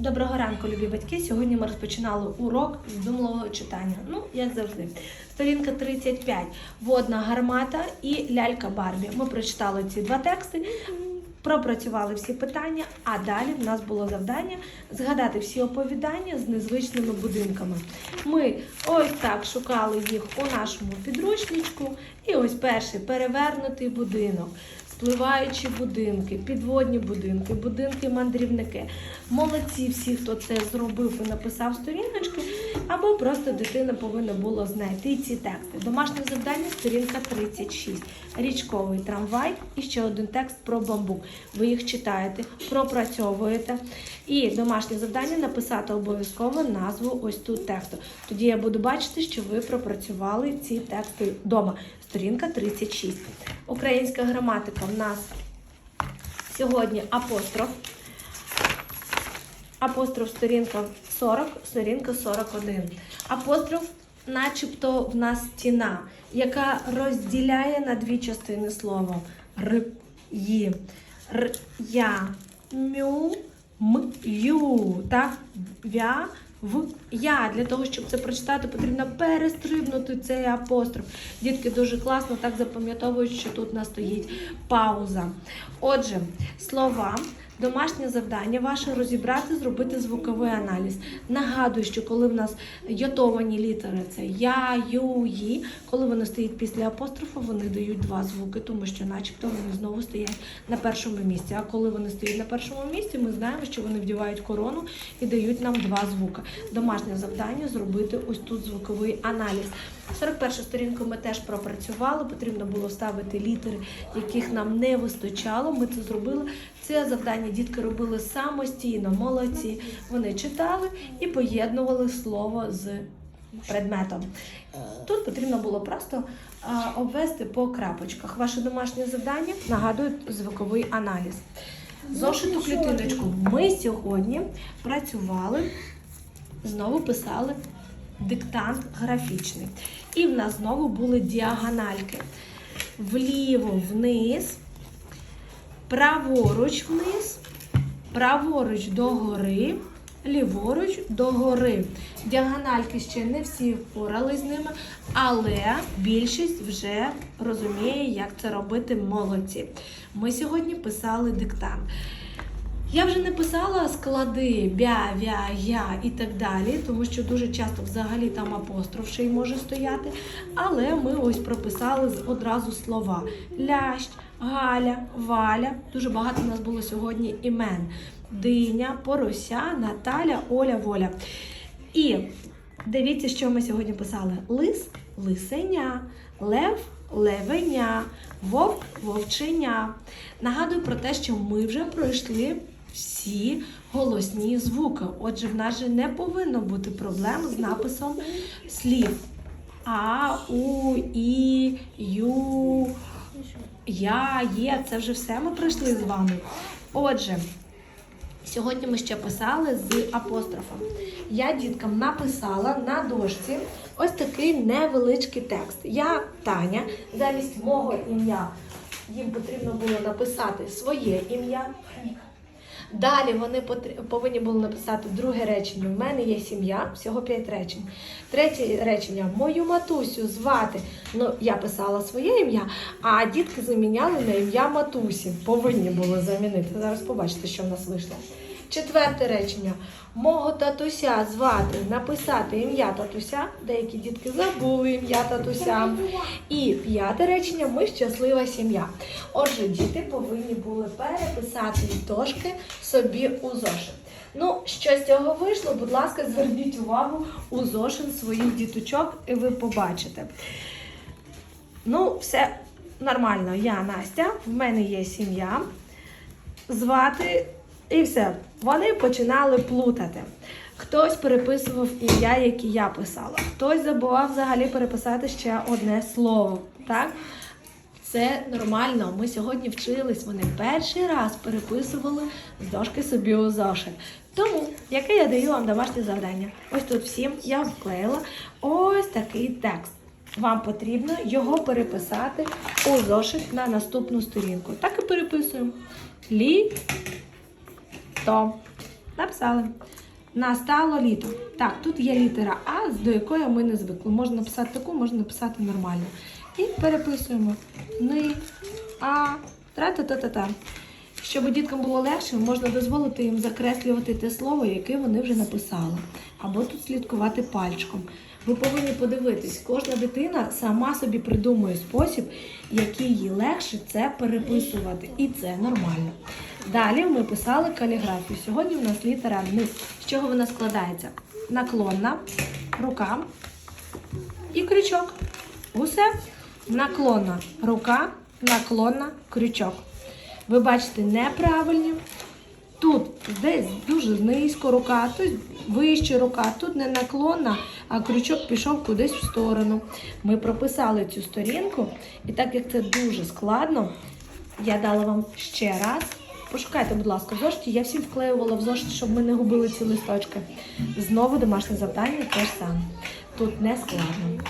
Доброго ранку, любі батьки. Сьогодні ми розпочинали урок з думливого читання. Ну, як завжди. Сторінка 35. Водна гармата і лялька Барбі. Ми прочитали ці два тексти, пропрацювали всі питання, а далі в нас було завдання згадати всі оповідання з незвичними будинками. Ми ось так шукали їх у нашому підручничку. І ось перший перевернутий будинок. Спливаючі будинки, підводні будинки, будинки-мандрівники. Молодці всі, хто це зробив і написав сторіночки, або просто дитина повинна була знайти ці тексти. Домашнє завдання, сторінка 36. Річковий трамвай і ще один текст про бамбук. Ви їх читаєте, пропрацьовуєте. І домашнє завдання написати обов'язково назву ось тут тексту. Тоді я буду бачити, що ви пропрацювали ці тексти вдома. Сторінка 36. Українська граматика в нас сьогодні апостроф. Апостроф сторінка 40, сторінка 41. Апостроф, начебто, в нас стіна, яка розділяє на дві частини слова. Р, ї, р, я, мю, м, ю. Так? Вя, в, я. Для того, щоб це прочитати, потрібно перестрибнути цей апостроф. Дітки дуже класно так запам'ятовують, що тут у нас стоїть пауза. Отже, слова. Домашнє завдання ваше розібрати, зробити звуковий аналіз. Нагадую, що коли в нас йотовані літери це я, ю, ї, коли вони стоять після апострофу, вони дають два звуки, тому що, начебто, вони знову стоять на першому місці. А коли вони стоять на першому місці, ми знаємо, що вони вдівають корону і дають нам два звуки. Домашнє завдання зробити ось тут звуковий аналіз. 41 сторінку ми теж пропрацювали. Потрібно було ставити літери, яких нам не вистачало. Ми це зробили. Це завдання дітки робили самостійно, молодці. Вони читали і поєднували слово з предметом. Тут потрібно було просто обвести по крапочках. Ваше домашнє завдання нагадую звуковий аналіз. Зошиту клітиночку. Ми сьогодні працювали, знову писали диктант графічний. І в нас знову були діагональки. Вліво вниз, праворуч вниз, праворуч догори, ліворуч догори. Діагональки ще не всі впорали з ними, але більшість вже розуміє, як це робити молодці. Ми сьогодні писали диктант. Я вже не писала склади бя, вя, я і так далі, тому що дуже часто взагалі там апостроф ще й може стояти. Але ми ось прописали одразу слова: лящ, Галя, Валя. Дуже багато у нас було сьогодні імен: Диня, Порося, Наталя, Оля, Воля. І дивіться, що ми сьогодні писали: лис, лисеня, лев, левеня, вовк, вовченя. Нагадую про те, що ми вже пройшли всі голосні звуки. Отже, в нас же не повинно бути проблем з написом слів. А, у, і, ю, я, є. Це вже все ми пройшли з вами. Отже, Сьогодні ми ще писали з апострофом. Я діткам написала на дошці ось такий невеличкий текст. Я Таня, замість мого ім'я їм потрібно було написати своє ім'я. Далі вони повинні були написати друге речення. У мене є сім'я, всього п'ять речень. Третє речення мою матусю звати. Ну, я писала своє ім'я, а дітки заміняли на ім'я матусі. Повинні були замінити. Зараз побачите, що в нас вийшло. Четверте речення. Мого татуся звати, написати ім'я татуся. Деякі дітки забули ім'я татуся. І п'яте речення ми щаслива сім'я. Отже, діти повинні були переписати дошки собі у зошит. Ну, що з цього вийшло, будь ласка, зверніть увагу у зошит своїх діточок, і ви побачите. Ну, все нормально. Я Настя, в мене є сім'я. Звати і все. Вони починали плутати. Хтось переписував ім'я, яке я писала, хтось забував взагалі переписати ще одне слово. Так? Це нормально. Ми сьогодні вчились. Вони перший раз переписували з дошки собі у зошит. Тому, яке я даю вам домашнє завдання? Ось тут всім я вклеїла ось такий текст. Вам потрібно його переписати у зошит на наступну сторінку. Так і переписуємо. Лі то. Написали. Настало літо. Так, тут є літера А, до якої ми не звикли. Можна написати таку, можна написати нормально. І переписуємо ни, а, тра-та-та-та-та. Щоб діткам було легше, можна дозволити їм закреслювати те слово, яке вони вже написали, або тут слідкувати пальчиком. Ви повинні подивитись, кожна дитина сама собі придумує спосіб, який їй легше це переписувати, і це нормально. Далі ми писали каліграфію. Сьогодні в нас літера Н. З чого вона складається? Наклонна, рука і крючок. Усе наклонна рука, наклонна крючок. Ви бачите неправильні. Тут десь дуже низько рука, тут вище рука, тут не наклонна, а крючок пішов кудись в сторону. Ми прописали цю сторінку, і так як це дуже складно, я дала вам ще раз. Пошукайте, будь ласка, в. Я всім вклеювала в зошит, щоб ми не губили ці листочки. Знову домашнє завдання теж саме. Тут не складно.